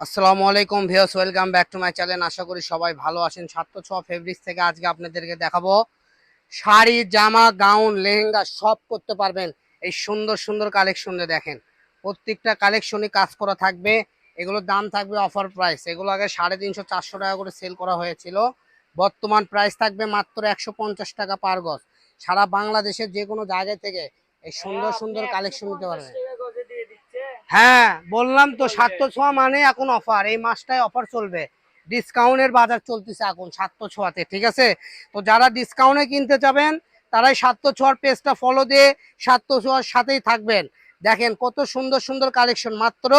আসসালামু আলাইকুম viewers, welcome back to my channel. আশা করি সবাই ভালো আছেন। সাতশো ছ ফেব্রিক্স থেকে আজকে আপনাদেরকে দেখাবো। শাড়ি, জামা, গাউন, লেহেঙ্গা সব করতে পারবেন। এই সুন্দর সুন্দর কালেকশনে দেখেন। প্রত্যেকটা কালেকশনই কাজ করা থাকবে। এগুলোর দাম থাকবে অফার প্রাইস এগুলো আগে সাড়ে তিনশো, চারশো টাকা করে সেল করা হয়েছিল। বর্তমান প্রাইস থাকবে মাত্র একশো পঞ্চাশ টাকা পার গজ। সারা বাংলাদেশের যে কোনো জায়গা থেকে এই সুন্দর সুন্দর কালেকশন নিতে পারবেন। হ্যাঁ বললাম তো সাতশো ছোঁয়া মানে এখন অফার এই মাসটায় অফার চলবে। ডিসকাউন্টের বাজার চলতেছে এখন সাতশো ছোঁয়াতে ঠিক আছে? তো যারা ডিসকাউন্টে কিনতে চাবেন তারাই সাতশো ছোঁয়ার পেজটা ফলো দিয়ে সাতশো ছোঁয়ার সাথেই থাকবেন। দেখেন কত সুন্দর সুন্দর কালেকশন মাত্র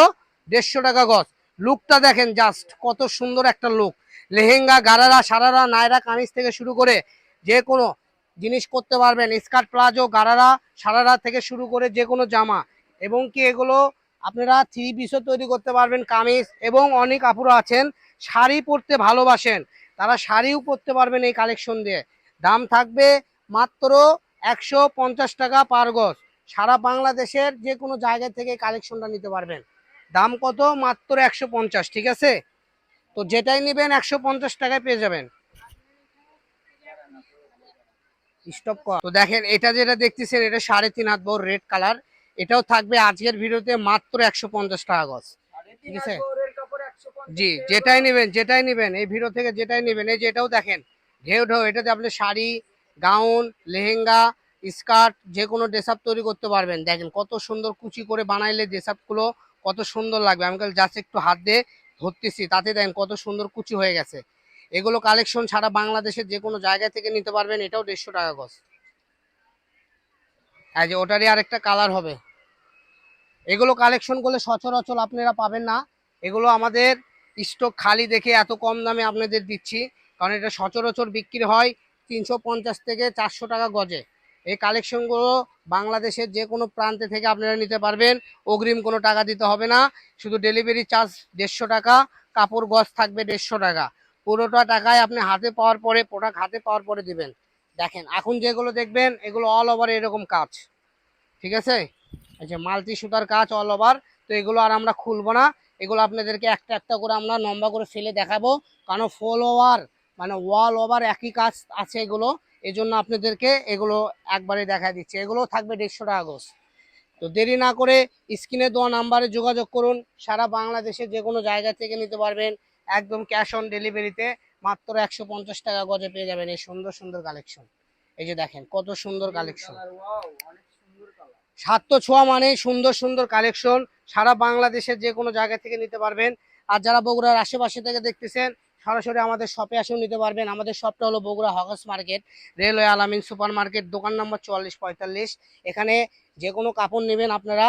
দেড়শো টাকা গজ। লুকটা দেখেন জাস্ট কত সুন্দর একটা লুক লেহেঙ্গা গারারা সারারা নায়রা কামিজ থেকে শুরু করে যে কোনো জিনিস করতে পারবেন। স্কার্ট প্লাজো গারারা সারারা থেকে শুরু করে যে কোনো জামা। এবং কি এগুলো আপনারা থ্রি পিসও তৈরি করতে পারবেন, কামিজ এবং অনেক আপুরা আছেন, শাড়ি পরতে ভালোবাসেন। তারা শাড়িও পরতে পারবেন এই কালেকশন দিয়ে। দাম থাকবে মাত্র একশো পঞ্চাশ টাকা পার গজ। সারা বাংলাদেশের যে কোনো জায়গা থেকে কালেকশনটা নিতে পারবেন। দাম কত? মাত্র একশো পঞ্চাশ, ঠিক আছে? তো যেটাই নেবেন একশো পঞ্চাশ টাকায় পেয়ে যাবেন। স্টপ কর। তো দেখেন, এটা যেটা দেখতেছেন, এটা সাড়ে তিন হাত বড় রেড কালার এটাও থাকবে আজকের ভিডিওতে মাত্র একশো পঞ্চাশ টাকা গজ, ঠিক আছে? জি, যেটাই নেবেন যেটাই নেবেন, এই ভিডিও থেকে যেটাই নেবেন, এই যে এটাও দেখেন, ঢেউ ঢেউ, এটাতে আপনি শাড়ি, গাউন, লেহেঙ্গা, স্কার্ট, যে কোনো ড্রেস আপ তৈরি করতে পারবেন। দেখেন কত সুন্দর কুচি করে বানাইলে ড্রেসগুলো কত সুন্দর লাগবে। আমি কাল জাস্ট একটু হাত দিয়ে ধরতেছি, তাতে দেখেন কত সুন্দর কুচি হয়ে গেছে। এগুলো কালেকশন সারা বাংলাদেশের যে কোনো জায়গা থেকে নিতে পারবেন, এটাও দেড়শো টাকা গজ। এই যে ওটারই আরেকটা কালার হবে। এগুলো কালেকশন করলে সচরাচর আপনারা পাবেন না। এগুলো আমাদের স্টক খালি দেখে এত কম দামে আপনাদের দিচ্ছি। কারণ এটা সচরাচর বিক্রি হয় তিনশো পঞ্চাশ থেকে চারশো টাকা গজে। এই কালেকশনগুলো বাংলাদেশের যে কোনো প্রান্তে থেকে আপনারা নিতে পারবেন। অগ্রিম কোনো টাকা দিতে হবে না। শুধু ডেলিভারি চার্জ দেড়শো টাকা, কাপড় গজ থাকবে দেড়শো টাকা। পুরোটা টাকায় আপনি হাতে পাওয়ার পরে প্রোডাক্ট হাতে পাওয়ার পরে দিবেন। দেখেন, এখন যেগুলো দেখবেন, এগুলো অল ওভার এরকম কাজ। ঠিক আছে? যে মাল্টি সুতার কাজ অল ওভার তো এগুলো আর আমরা খুলবো না। এগুলো আপনাদেরকে একটা একটা করে আমরা লম্বা করে ফেলে দেখাবো। কারণ ফল ওভার মানে ওয়াল ওভার একই কাজ আছে এগুলো। এই জন্য আপনাদেরকে এগুলো একবারে দেখা দিচ্ছে। এগুলো থাকবে দেড়শো টাকা গোস তো দেরি না করে স্ক্রিনে দেওয়া নাম্বারে যোগাযোগ করুন। সারা বাংলাদেশে যে কোনো জায়গা থেকে নিতে পারবেন। একদম ক্যাশ অন ডেলিভারিতে মাত্র একশো পঞ্চাশ টাকা গজে পেয়ে যাবেন এই সুন্দর সুন্দর কালেকশন। এই যে দেখেন কত সুন্দর কালেকশন। সাতশো ছোঁয়া মানে সুন্দর সুন্দর কালেকশন সারা বাংলাদেশের যে কোনো জায়গা থেকে নিতে পারবেন। আর যারা বগুড়ার আশেপাশে থেকে দেখতেছেন সরাসরি আমাদের শপে আসেও নিতে পারবেন। আমাদের শপটা হলো Bogura hawkers market railway Alamin super market দোকান নম্বর চুয়াল্লিশ পঁয়তাল্লিশ। এখানে যে কোনো কাপড় নেবেন আপনারা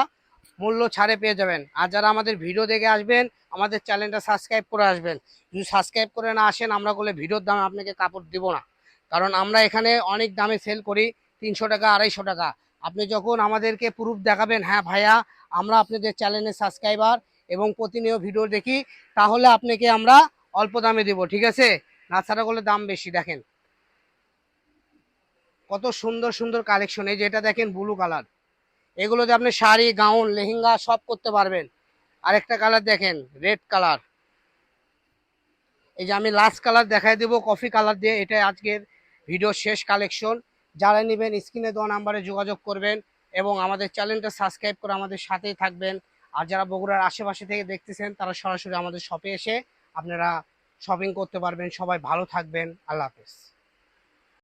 মূল্য ছাড়ে পেয়ে যাবেন। আর যারা আমাদের ভিডিও দেখে আসবেন, আমাদের চ্যানেলটা সাবস্ক্রাইব করে আসবেন। যদি সাবস্ক্রাইব করে না আসেন, আমরা বলে ভিডিওর দামে আপনাকে কাপড় দিব না। কারণ আমরা এখানে অনেক দামে সেল করি, তিনশো টাকা, আড়াইশো টাকা। আপনি যখন আমাদেরকে প্রুফ দেখাবেন হ্যাঁ ভাইয়া, আমরা আপনাদের চ্যানেলের সাবস্ক্রাইবার এবং প্রতিনিয়ত ভিডিও দেখি, তাহলে আপনাকে আমরা অল্প দামে দেব। ঠিক আছে? না ছাড়া করলে দাম বেশি, দেখেন। কত সুন্দর সুন্দর কালেকশন এই যেটা দেখেন ব্লু কালার এগুলোতে আপনি শাড়ি, গাউন, লেহেঙ্গা সব করতে পারবেন। আরেকটা কালার দেখেন, রেড কালার। এই যে আমি লাস্ট কালার দেখাই দেবো কফি কালার দিয়ে। এটা আজকের ভিডিও শেষ কালেকশন যারা নেবেন, স্ক্রিনে দেওয়া নাম্বারে যোগাযোগ করবেন এবং আমাদের চ্যানেলটা সাবস্ক্রাইব করে আমাদের সাথেই থাকবেন। আর যারা বগুড়ার আশেপাশে থেকে দেখতেছেন, তারা সরাসরি আমাদের শপে এসে আপনারা শপিং করতে পারবেন। সবাই ভালো থাকবেন। আল্লাহ হাফেজ।